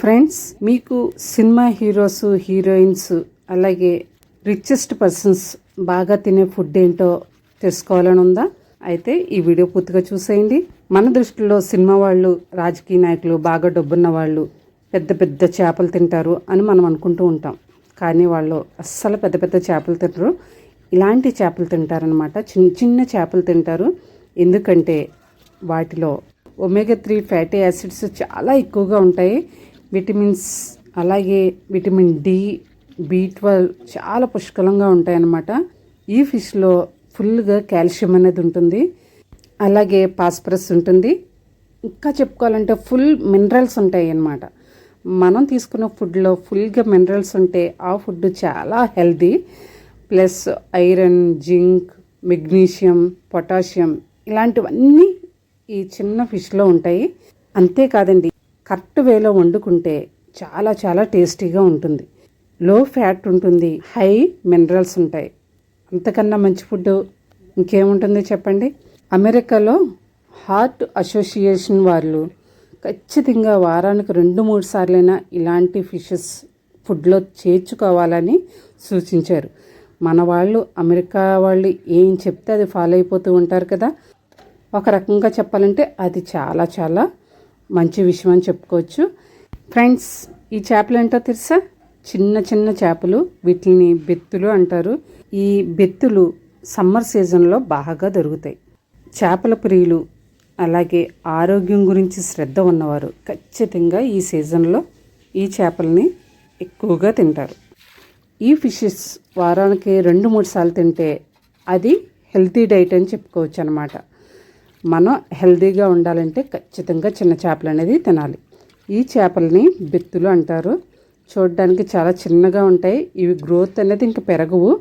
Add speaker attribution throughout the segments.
Speaker 1: Friends మీకు cinema heroes heroines అలాగే richest persons బాగా తినే ఫుడ్ ఏంటో తెలుసుకోవాలని ఉందా? అయితే ఈ వీడియో పూర్తిగా చూసేయండి. మన దృష్టిలో సినిమా వాళ్ళు రాజకీయ నాయకులు బాగా డబ్బున్న వాళ్ళు పెద్ద పెద్ద చేపలు తింటారు అని మనం అనుకుంటూ ఉంటాం. కానీ వాళ్ళు అస్సలు పెద్ద పెద్ద చేపలు తినరు. ఇలాంటి చేపలు తింటారనమాట చిన్న చిన్న చేపలు తింటారు. ఎందుకంటే వాటిలో ఒమేగా త్రీ ఫ్యాటీ యాసిడ్స్ చాలా ఎక్కువగా ఉంటాయి. విటమిన్స్ అలాగే విటమిన్ డి బి ట్వెల్వ్ చాలా పుష్కలంగా ఉంటాయన్నమాట. ఈ ఫిష్లో ఫుల్గా కాల్షియం అనేది ఉంటుంది. అలాగే పాస్పరస్ ఉంటుంది. ఇంకా చెప్పుకోవాలంటే ఫుల్ మినరల్స్ ఉంటాయి అన్నమాట మనం తీసుకున్న ఫుడ్లో ఫుల్గా మినరల్స్ ఉంటే ఆ ఫుడ్ చాలా healthy. Plus iron zinc magnesium potassium ఇలాంటివన్నీ ఈ చిన్న ఫిష్లో ఉంటాయి. అంతేకాదండి కరెక్ట్ వేలో వండుకుంటే చాలా చాలా టేస్టీగా ఉంటుంది. లో ఫ్యాట్ ఉంటుంది హై మినరల్స్ ఉంటాయి. అంతకన్నా మంచి ఫుడ్ ఇంకేముంటుంది చెప్పండి? అమెరికాలో హార్ట్ అసోసియేషన్ వాళ్ళు ఖచ్చితంగా వారానికి రెండు మూడు సార్లైనా ఇలాంటి ఫిషెస్ ఫుడ్లో చేర్చుకోవాలని సూచించారు. మన వాళ్ళు అమెరికా వాళ్ళు ఏం చెప్తే అది ఫాలో అయిపోతూ ఉంటారు కదా? ఒక రకంగా చెప్పాలంటే అది చాలా చాలా మంచి విషయం అని చెప్పుకోవచ్చు. ఫ్రెండ్స్ ఈ చేపలు ఏంటో తెలుసా? చిన్న చిన్న చేపలు వీటిని బెత్తులు అంటారు. ఈ బెత్తులు సమ్మర్ సీజన్లో బాగా దొరుకుతాయి. చేపల ప్రియులు అలాగే ఆరోగ్యం గురించి శ్రద్ధ ఉన్నవారు ఖచ్చితంగా ఈ సీజన్లో ఈ చేపల్ని ఎక్కువగా తింటారు. ఈ ఫిషెస్ వారానికి రెండు మూడు సార్లు తింటే అది హెల్తీ డైట్ అని చెప్పుకోవచ్చు అనమాట మనం హెల్తీగా ఉండాలంటే ఖచ్చితంగా చిన్న చేపలు అనేది తినాలి. ఈ చేపల్ని బెత్తులు అంటారు. చూడడానికి చాలా చిన్నగా ఉంటాయి. ఇవి గ్రోత్ అనేది ఇంకా పెరగవు.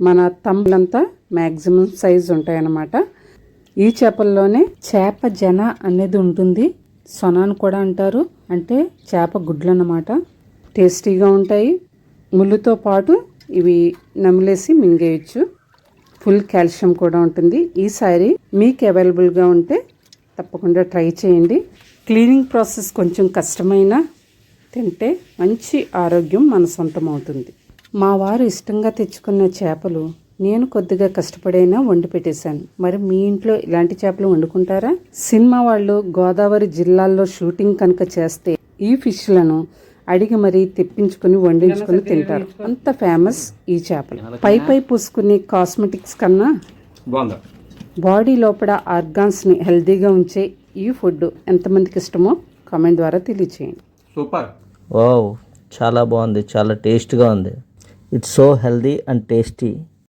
Speaker 1: మన తమ్ములంతా మ్యాక్సిమం సైజ్ ఉంటాయన్నమాట. ఈ చేపల్లోనే చేప జన అనేది ఉంటుంది. సొనాను కూడా అంటారు. అంటే చేప గుడ్లు అన్నమాట టేస్టీగా ఉంటాయి. ముళ్ళుతో పాటు ఇవి నమిలేసి మింగేయచ్చు. ఫుల్ కాల్షియం కూడా ఉంటుంది. ఈసారి మీకు అవైలబుల్గా ఉంటే తప్పకుండా ట్రై చేయండి. క్లీనింగ్ ప్రాసెస్ కొంచెం కష్టమైన తింటే మంచి ఆరోగ్యం మన సొంతం అవుతుంది. మా వారు ఇష్టంగా తెచ్చుకున్న చేపలు నేను కొద్దిగా కష్టపడైనా వండి పెట్టేశాను. మరి మీ ఇంట్లో ఇలాంటి చేపలు వండుకుంటారా? సినిమా వాళ్ళు గోదావరి జిల్లాల్లో షూటింగ్ కనుక చేస్తే ఈ ఫిష్లను అడిగి మరీ తెప్పించుకుని వండించుకుని తింటారు. అంత ఫేమస్ ఈ చేపలు. పై పై పూసుకునే కాస్మెటిక్స్ కన్నా
Speaker 2: బాగుందా.
Speaker 1: బాడీ లోపల ఆర్గాన్స్ని హెల్తీగా ఉంచే ఈ ఫుడ్ ఎంతమందికి ఇష్టమో కామెంట్ ద్వారా తెలియచేయండి.
Speaker 2: సూపర్.
Speaker 3: వావ్ చాలా బాగుంది చాలా టేస్ట్గా ఉంది. It's so healthy and tasty